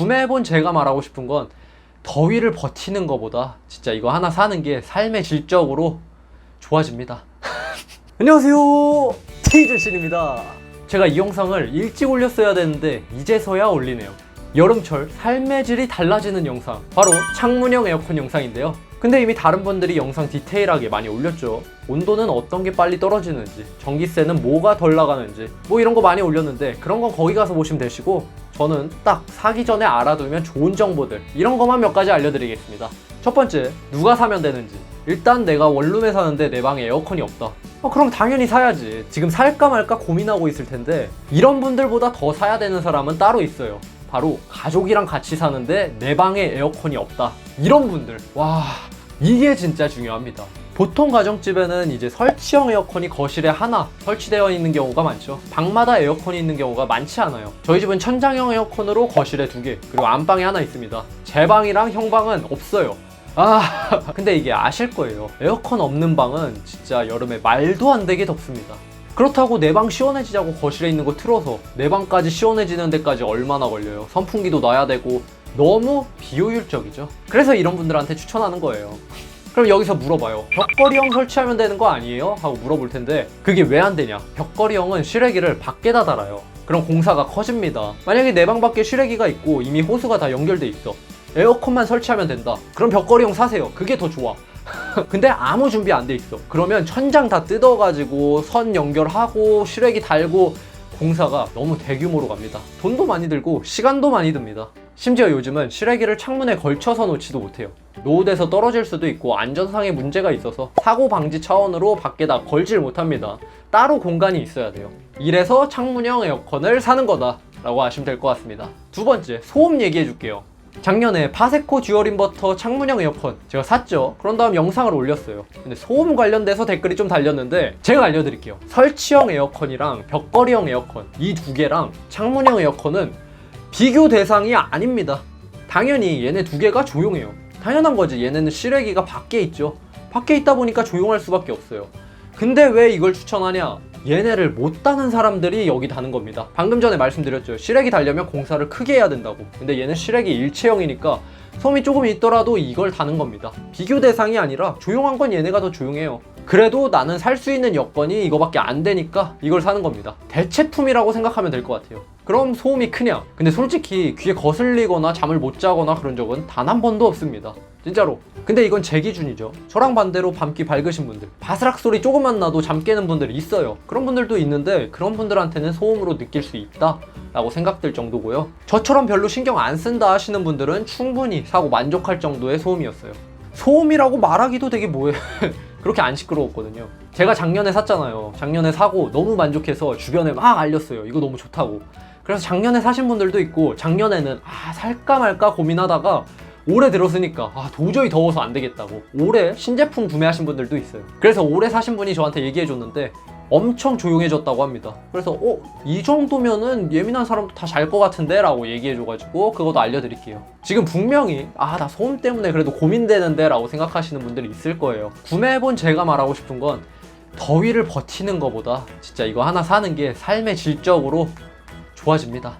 구매해본 제가 말하고 싶은 건 더위를 버티는 것보다 진짜 이거 하나 사는 게 삶의 질적으로 좋아집니다. 안녕하세요. 테이즈신입니다. 제가 이 영상을 일찍 올렸어야 되는데 이제서야 올리네요. 여름철 삶의 질이 달라지는 영상 바로 창문형 에어컨 영상인데요. 근데 이미 다른 분들이 영상 디테일하게 많이 올렸죠. 온도는 어떤 게 빨리 떨어지는지, 전기세는 뭐가 덜 나가는지, 뭐 이런 거 많이 올렸는데 그런 건 거기 가서 보시면 되시고 저는 딱 사기 전에 알아두면 좋은 정보들 이런 것만 몇 가지 알려드리겠습니다. 첫 번째, 누가 사면 되는지. 일단 내가 원룸에 사는데 내 방에 에어컨이 없다. 어, 그럼 당연히 사야지. 지금 살까 말까 고민하고 있을 텐데 이런 분들보다 더 사야 되는 사람은 따로 있어요. 바로 가족이랑 같이 사는데 내 방에 에어컨이 없다. 이런 분들. 와, 이게 진짜 중요합니다. 보통 가정집에는 이제 설치형 에어컨이 거실에 하나 설치되어 있는 경우가 많죠. 방마다 에어컨이 있는 경우가 많지 않아요. 저희 집은 천장형 에어컨으로 거실에 두 개, 그리고 안방에 하나 있습니다. 제 방이랑 형 방은 없어요. 아, 근데 이게 아실 거예요. 에어컨 없는 방은 진짜 여름에 말도 안 되게 덥습니다. 그렇다고 내 방 시원해지자고 거실에 있는 거 틀어서 내 방까지 시원해지는 데까지 얼마나 걸려요. 선풍기도 놔야 되고 너무 비효율적이죠. 그래서 이런 분들한테 추천하는 거예요. 그럼 여기서 물어봐요. 벽걸이형 설치하면 되는 거 아니에요? 하고 물어볼 텐데 그게 왜 안 되냐? 벽걸이형은 실외기를 밖에다 달아요. 그럼 공사가 커집니다. 만약에 내 방 밖에 실외기가 있고 이미 호스가 다 연결돼 있어. 에어컨만 설치하면 된다. 그럼 벽걸이형 사세요. 그게 더 좋아. 근데 아무 준비 안 돼 있어. 그러면 천장 다 뜯어가지고 선 연결하고 실외기 달고 공사가 너무 대규모로 갑니다. 돈도 많이 들고 시간도 많이 듭니다. 심지어 요즘은 실외기를 창문에 걸쳐서 놓지도 못해요. 노후돼서 떨어질 수도 있고 안전상의 문제가 있어서 사고 방지 차원으로 밖에다 걸질 못합니다. 따로 공간이 있어야 돼요. 이래서 창문형 에어컨을 사는 거다. 라고 하시면 될 것 같습니다. 두 번째, 소음 얘기해 줄게요. 작년에 파세코 듀얼 인버터 창문형 에어컨 제가 샀죠. 그런 다음 영상을 올렸어요. 근데 소음 관련돼서 댓글이 좀 달렸는데 제가 알려드릴게요. 설치형 에어컨이랑 벽걸이형 에어컨 이 두 개랑 창문형 에어컨은 비교 대상이 아닙니다. 당연히 얘네 두 개가 조용해요. 당연한 거지. 얘네는 실외기가 밖에 있죠. 밖에 있다 보니까 조용할 수밖에 없어요. 근데 왜 이걸 추천하냐? 얘네를 못 다는 사람들이 여기 다는 겁니다. 방금 전에 말씀드렸죠. 실외기 달려면 공사를 크게 해야 된다고. 근데 얘는 실외기 일체형이니까 소음이 조금 있더라도 이걸 다는 겁니다. 비교 대상이 아니라 조용한 건 얘네가 더 조용해요. 그래도 나는 살 수 있는 여건이 이거밖에 안 되니까 이걸 사는 겁니다. 대체품이라고 생각하면 될 것 같아요. 그럼 소음이 크냐? 근데 솔직히 귀에 거슬리거나 잠을 못 자거나 그런 적은 단 한 번도 없습니다. 진짜로. 근데 이건 제 기준이죠. 저랑 반대로 밤기 밝으신 분들, 바스락 소리 조금만 나도 잠 깨는 분들이 있어요. 그런 분들도 있는데 그런 분들한테는 소음으로 느낄 수 있다. 라고 생각될 정도고요. 저처럼 별로 신경 안 쓴다 하시는 분들은 충분히 사고 만족할 정도의 소음이었어요. 소음이라고 말하기도 되게 뭐해. 그렇게 안 시끄러웠거든요. 제가 작년에 샀잖아요. 작년에 사고 너무 만족해서 주변에 막 알렸어요. 이거 너무 좋다고. 그래서 작년에 사신 분들도 있고 작년에는 아 살까 말까 고민하다가 올해 들었으니까 아 도저히 더워서 안 되겠다고 올해 신제품 구매하신 분들도 있어요. 그래서 올해 사신 분이 저한테 얘기해 줬는데 엄청 조용해졌다고 합니다. 그래서 어 이 정도면은 예민한 사람도 다 잘 것 같은데 라고 얘기해 줘가지고 그것도 알려드릴게요. 지금 분명히 아 나 소음 때문에 그래도 고민되는데 라고 생각하시는 분들이 있을 거예요. 구매해본 제가 말하고 싶은 건 더위를 버티는 것보다 진짜 이거 하나 사는 게 삶의 질적으로 좋아집니다.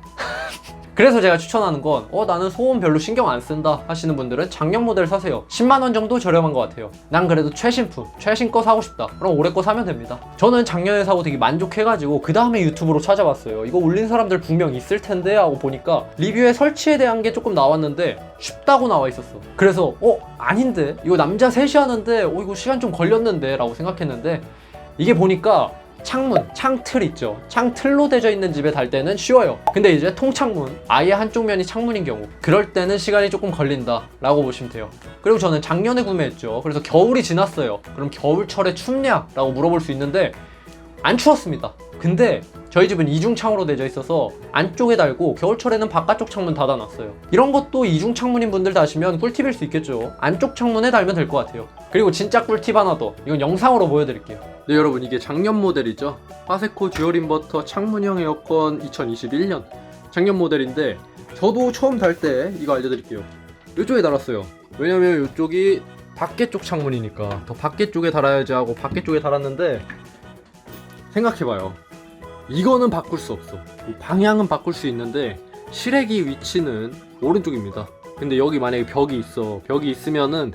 그래서 제가 추천하는 건, 어, 나는 소음 별로 신경 안 쓴다 하시는 분들은 작년 모델 사세요. 10만원 정도 저렴한 것 같아요. 난 그래도 최신품, 최신 거 사고 싶다. 그럼 올해 거 사면 됩니다. 저는 작년에 사고 되게 만족해가지고, 그 다음에 유튜브로 찾아봤어요. 이거 올린 사람들 분명 있을 텐데 하고 보니까, 리뷰에 설치에 대한 게 조금 나왔는데, 쉽다고 나와 있었어. 그래서, 어, 아닌데? 이거 남자 셋이 하는데, 어, 이거 시간 좀 걸렸는데? 라고 생각했는데, 이게 보니까, 창문, 창틀 있죠. 창틀로 되어 있는 집에 달 때는 쉬워요. 근데 이제 통창문, 아예 한쪽 면이 창문인 경우, 그럴 때는 시간이 조금 걸린다. 라고 보시면 돼요. 그리고 저는 작년에 구매했죠. 그래서 겨울이 지났어요. 그럼 겨울철에 춥냐? 라고 물어볼 수 있는데, 안 추웠습니다. 근데 저희 집은 이중창으로 되어 있어서 안쪽에 달고 겨울철에는 바깥쪽 창문 닫아놨어요. 이런 것도 이중 창문인 분들 다시면 꿀팁일 수 있겠죠. 안쪽 창문에 달면 될 것 같아요. 그리고 진짜 꿀팁 하나 더. 이건 영상으로 보여드릴게요. 네 여러분 이게 작년 모델이죠. 파세코 듀얼 인버터 창문형 에어컨 2021년 작년 모델인데 저도 처음 달 때 이거 알려드릴게요. 이쪽에 달았어요. 왜냐면 이쪽이 밖에 쪽 창문이니까 더 밖에 쪽에 달아야지 하고 밖에 쪽에 달았는데 생각해봐요. 이거는 바꿀 수 없어. 이 방향은 바꿀 수 있는데 실외기 위치는 오른쪽입니다. 근데 여기 만약에 벽이 있어. 벽이 있으면은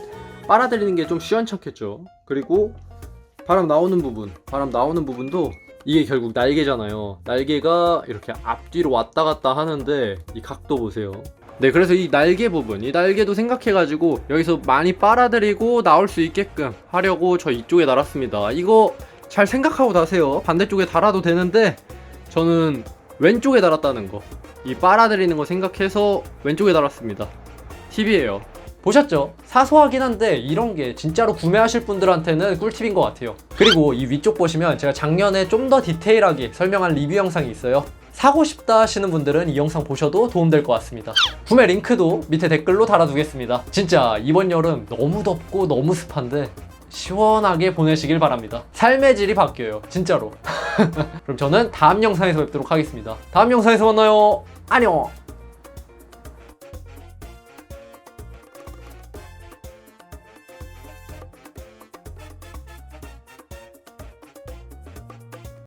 빨아들이는 게 좀 시원찮겠죠. 그리고 바람 나오는 부분, 바람 나오는 부분도 이게 결국 날개잖아요. 날개가 이렇게 앞뒤로 왔다 갔다 하는데 이 각도 보세요. 네, 그래서 이 날개 부분, 이 날개도 생각해가지고 여기서 많이 빨아들이고 나올 수 있게끔 하려고 저 이쪽에 달았습니다. 이거 잘 생각하고 다세요. 반대쪽에 달아도 되는데 저는 왼쪽에 달았다는 거. 이 빨아들이는 거 생각해서 왼쪽에 달았습니다. 팁이에요. 보셨죠? 사소하긴 한데 이런 게 진짜로 구매하실 분들한테는 꿀팁인 것 같아요. 그리고 이 위쪽 보시면 제가 작년에 좀 더 디테일하게 설명한 리뷰 영상이 있어요. 사고 싶다 하시는 분들은 이 영상 보셔도 도움될 것 같습니다. 구매 링크도 밑에 댓글로 달아두겠습니다. 진짜 이번 여름 너무 덥고 너무 습한데 시원하게 보내시길 바랍니다. 삶의 질이 바뀌어요. 진짜로. 그럼 저는 다음 영상에서 뵙도록 하겠습니다. 다음 영상에서 만나요. 안녕!